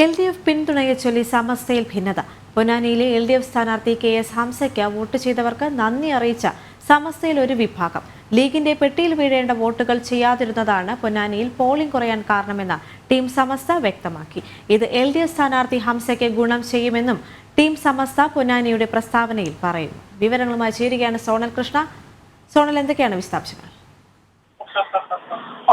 L D F പിന്തുണയെ ചൊല്ലി സമസ്തയിൽ ഭിന്നത. പൊന്നാനിയിലെ എൽ ഡി എഫ് സ്ഥാനാർത്ഥി കെ എസ് ഹംസയ്ക്ക് വോട്ട് ചെയ്തവർക്ക് നന്ദി അറിയിച്ച സമസ്തയിൽ ഒരു വിഭാഗം. ലീഗിന്റെ പെട്ടിയിൽ വീഴേണ്ട വോട്ടുകൾ ചെയ്യാതിരുന്നതാണ് പൊന്നാനിയിൽ പോളിംഗ് കുറയാൻ കാരണമെന്ന് ടീം സമസ്ത വ്യക്തമാക്കി. ഇത് എൽ ഡി എഫ് സ്ഥാനാർത്ഥി ഹംസയ്ക്ക് ഗുണം ചെയ്യുമെന്നും ടീം സമസ്ത പൊന്നാനിയുടെ പ്രസ്താവനയിൽ പറയുന്നു. വിവരങ്ങളുമായി ചേരുകയാണ് സോണൽ കൃഷ്ണ. സോണൽ എന്തൊക്കെയാണ് വിശദാംശങ്ങൾ?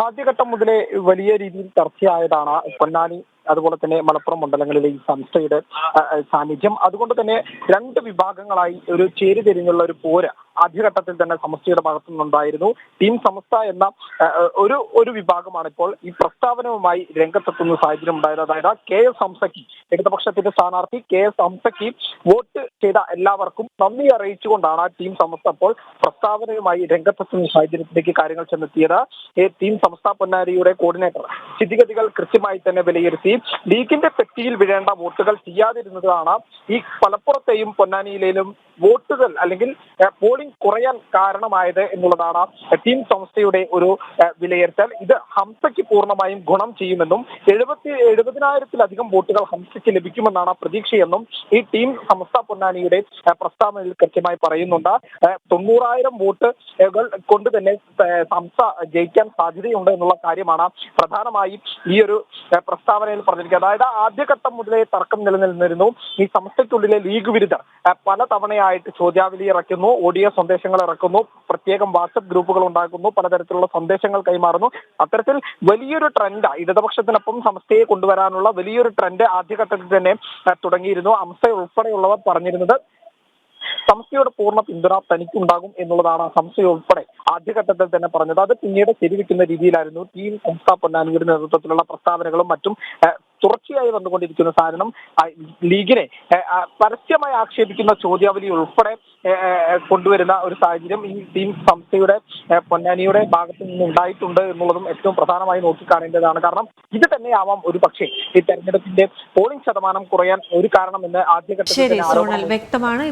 ആദ്യഘട്ടം മുതലേ വലിയ രീതിയിൽ ചർച്ചയായതാണ് പൊന്നാനി അതുപോലെ തന്നെ മലപ്പുറം മണ്ഡലങ്ങളിലെ ഈ സംസ്ഥയുടെ സാന്നിധ്യം. അതുകൊണ്ട് തന്നെ രണ്ട് വിഭാഗങ്ങളായി ഒരു ചേരിതിരിഞ്ഞുള്ള ഒരു പോര ആദ്യഘട്ടത്തിൽ തന്നെ സമസ്തയുടെ ഭാഗത്തു നിന്നുണ്ടായിരുന്നു ടീം സമസ്ത എന്ന ഒരു ഒരു വിഭാഗമാണ് ഇപ്പോൾ ഈ പ്രസ്താവനവുമായി രംഗത്തെത്തുന്ന സാഹചര്യം ഉണ്ടായത്. അതായത് കെ എസ് ഹംസക്കി ഇടതുപക്ഷത്തിന്റെ സ്ഥാനാർത്ഥി കെ എസ് ഹംസക്കി വോട്ട് ചെയ്ത എല്ലാവർക്കും നന്ദി അറിയിച്ചുകൊണ്ടാണ് ടീം സമസ്ത അപ്പോൾ പ്രസ്താവനയുമായി രംഗത്തെത്തുന്ന സാഹചര്യത്തിലേക്ക് കാര്യങ്ങൾ ചെന്നെത്തിയത്. ടീം സമസ്ത പൊന്നാരിയുടെ കോർഡിനേറ്റർ. സ്ഥിതിഗതികൾ കൃത്യമായി തന്നെ വിലയിരുത്തി ലീഗിന്റെ പെട്ടിയിൽ വീഴേണ്ട വോട്ടുകൾ ചെയ്യാതിരുന്നതാണ് ഈ മലപ്പുറത്തെയും പൊന്നാനിയിലെയും വോട്ടുകൾ അല്ലെങ്കിൽ പോളിംഗ് കുറയാൻ കാരണമായത് എന്നുള്ളതാണ് ടീം സംസ്ഥയുടെ ഒരു വിലയിരുത്തൽ. ഇത് ഹംസയ്ക്ക് പൂർണമായും ഗുണം ചെയ്യുമെന്നും എഴുപത്തി എഴുപതിനായിരത്തിലധികം വോട്ടുകൾ ഹംസയ്ക്ക് ലഭിക്കുമെന്നാണ് പ്രതീക്ഷയെന്നും ഈ ടീം സംസ്ഥ പൊന്നാനിയുടെ പ്രസ്താവനയിൽ കൃത്യമായി പറയുന്നുണ്ട്. തൊണ്ണൂറായിരം വോട്ടുകൾ കൊണ്ട് തന്നെ സംസ ജയിക്കാൻ സാധ്യതയുണ്ട് എന്നുള്ള കാര്യമാണ് പ്രധാനമായും ഈ ഒരു പ്രസ്താവനയിൽ പറഞ്ഞിരിക്കുന്നത്. അതായത് ആദ്യഘട്ടം മുതലേ തർക്കം നിലനിന്നിരുന്നു. ഈ സംസ്ഥയ്ക്കുള്ളിലെ ലീഗ് വിരുദ്ധർ പല തവണയായിട്ട് ചോദ്യാവലി ഇറക്കുന്നു ഓഡിയോ സന്ദേശങ്ങൾ ഇറക്കുന്നു പ്രത്യേകം വാട്സപ്പ് ഗ്രൂപ്പുകൾ ഉണ്ടാക്കുന്നു പലതരത്തിലുള്ള സന്ദേശങ്ങൾ കൈമാറുന്നു. അത്തരത്തിൽ വലിയൊരു ട്രെൻഡ് ഇടതുപക്ഷത്തിനൊപ്പം സമസ്തയെ കൊണ്ടുവരാനുള്ള വലിയൊരു ട്രെൻഡ് ആദ്യഘട്ടത്തിൽ തന്നെ തുടങ്ങിയിരുന്നു. അംസ ഉൾപ്പെടെയുള്ളവർ പറഞ്ഞിരുന്നത് സംസ്ഥയുടെ പൂർണ പിന്തുണ തനിക്കുണ്ടാകും എന്നുള്ളതാണ് സംസ്ഥ ഉൾപ്പെടെ ആദ്യഘട്ടത്തിൽ തന്നെ പറഞ്ഞത്. അത് പിന്നീട് ശരിവെക്കുന്ന രീതിയിലായിരുന്നു. ടീം സംസ്ഥ പൊന്നാനിയുടെ നേതൃത്വത്തിലുള്ള പ്രസ്താവനകളും മറ്റും തുടർച്ചയായി വന്നുകൊണ്ടിരിക്കുന്ന സാധനം ലീഗിനെ പരസ്യമായി ആക്ഷേപിക്കുന്ന ചോദ്യാവലി ഉൾപ്പെടെ കൊണ്ടുവരുന്ന ഒരു സാഹചര്യം ഈ ടീം സംസ്ഥയുടെ പൊന്നാനിയുടെ ഭാഗത്ത് നിന്ന് ഉണ്ടായിട്ടുണ്ട് എന്നുള്ളതും ഏറ്റവും പ്രധാനമായി നോക്കിക്കാണേണ്ടതാണ്. കാരണം ഇത് തന്നെയാവാം ഒരു പക്ഷേ ഈ തെരഞ്ഞെടുപ്പിന്റെ പോളിംഗ് ശതമാനം കുറയാൻ ഒരു കാരണമെന്ന് ആദ്യഘട്ടത്തിൽ തന്നെ സോണൽ ആരോപണം വ്യക്തമാണ്.